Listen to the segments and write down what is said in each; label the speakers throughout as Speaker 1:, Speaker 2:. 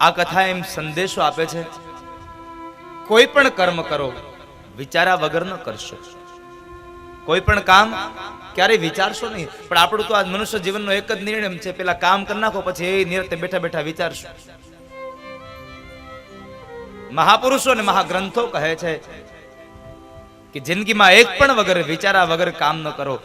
Speaker 1: આ કથા એમ સંદેશો આપે છે, કોઈ પણ કર્મ કરો, વિચારા વગર ન કરશો. કોઈ પણ કામ ક્યારે વિચારશો નહીં. પણ આપણું તો આ મનુષ્ય જીવનનો એક જ નિર્ણય છે, પેલા કામ કરી નાખો, પછી એ નિરતે બેઠા બેઠા વિચારશો. મહાપુરુષો અને મહાગ્રંથો કહે છે કે, જિંદગીમાં એક પણ વગર વિચારા વગર કામ ન કરો.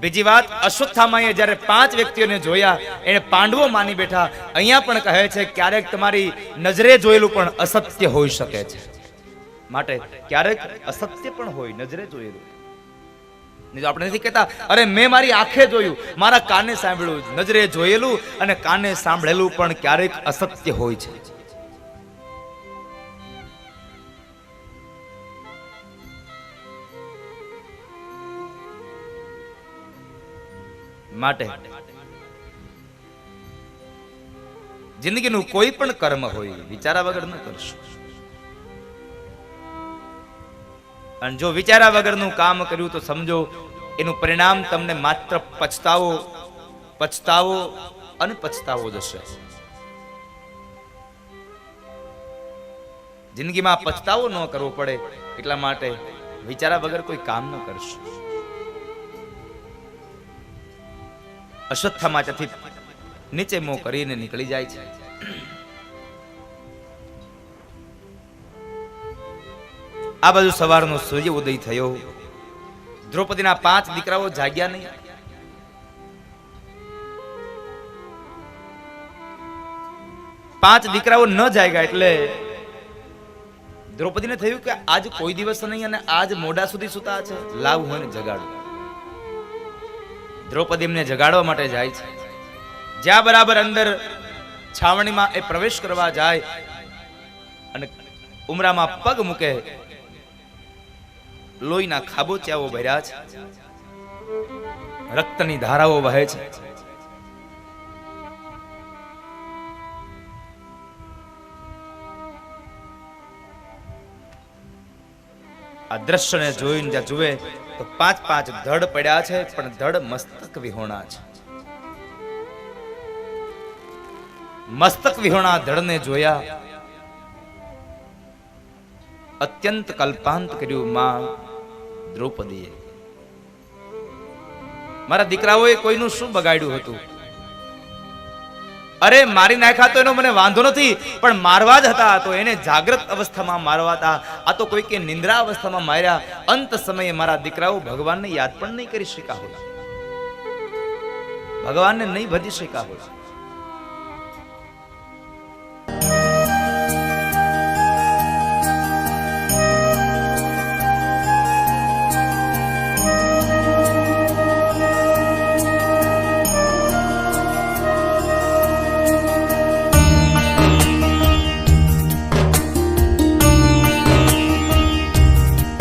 Speaker 1: બીજી વાત, અશ્વત્થામાએ જ્યારે પાંચ વ્યક્તિઓને જોયા એને પાંડવો માની બેઠા. અહીંયા પણ કહે છે, ક્યારેક તમારી નજરે જોયેલું પણ અસત્ય હોઈ શકે છે. માટે ક્યારેક અસત્ય પણ હોય, નજરે જોયેલું. નહીં આપણે નથી કહેતા, અરે, મેં મારી આંખે જોયું, મારા કાને સાંભળ્યું. નજરે જોયેલું અને કાને સાંભળેલું પણ ક્યારેક અસત્ય હોય છે. માટે. જિંદગીનું કોઈ પણ કર્મ હોય, વિચારા વગર ન કરશો. અને જો વિચારા વગરનું કામ કર્યું તો સમજો, એનું પરિણામ તમને માત્ર પછતાવો પછતાવો અને પછતાવો જશે જિંદગીમાં પછતાવો ન કરવો પડે, એટલા માટે વિચારા વગર કોઈ કામ ન કરશો. અશ્વત્થામાં નીચે મોં કરીને નીકળી જાય છે. આ બાજુ સવારનો સૂર્ય ઉદય થયો. દ્રૌપદીના પાંચ દીકરાઓ જાગ્યા નહીં. પાંચ દીકરાઓ ન જાગ્યા એટલે દ્રૌપદીને થયું કે આજ કોઈ દિવસ નહીં અને આજ મોડા સુધી સુતા છે. લાવ હું જગાડું. દ્રૌપદી જગાડવા માટે જાય છે. જ્યાં બરાબર અંદર છાવણીમાં એ પ્રવેશ કરવા જાય અને ઉમરામાં પગ મૂકે, લોહીના ખાબોચિયાઓ ભર્યા છે. રક્તની ધારાઓ વહે છે. આ દ્રશ્યને જોઈને જ્યાં જુએ તો પાંચ પાંચ ધડ પડ્યા છે, પણ ધડ મસ્તક વિહોણા છે. મસ્તક વિહોણા ધડને જોયા. અત્યંત કલ્પાંત કર્યું માં દ્રૌપદીએ. મારા દીકરાઓએ કોઈનું શું બગાડ્યું હતું? અરે, મારી નાખ્યા તો એનો મને વાંધો નથી, પણ મારવા જ હતા, તો એને જાગ્રત અવસ્થામાં મારવા હતા. આ તો કોઈ કે નિંદ્રા અવસ્થામાં માર્યા. અંત સમયે મારા દીકરાઓ ભગવાનને યાદ પણ નહીં કરી શકા હોય ભગવાનને નહીં ભજી શકા હોત.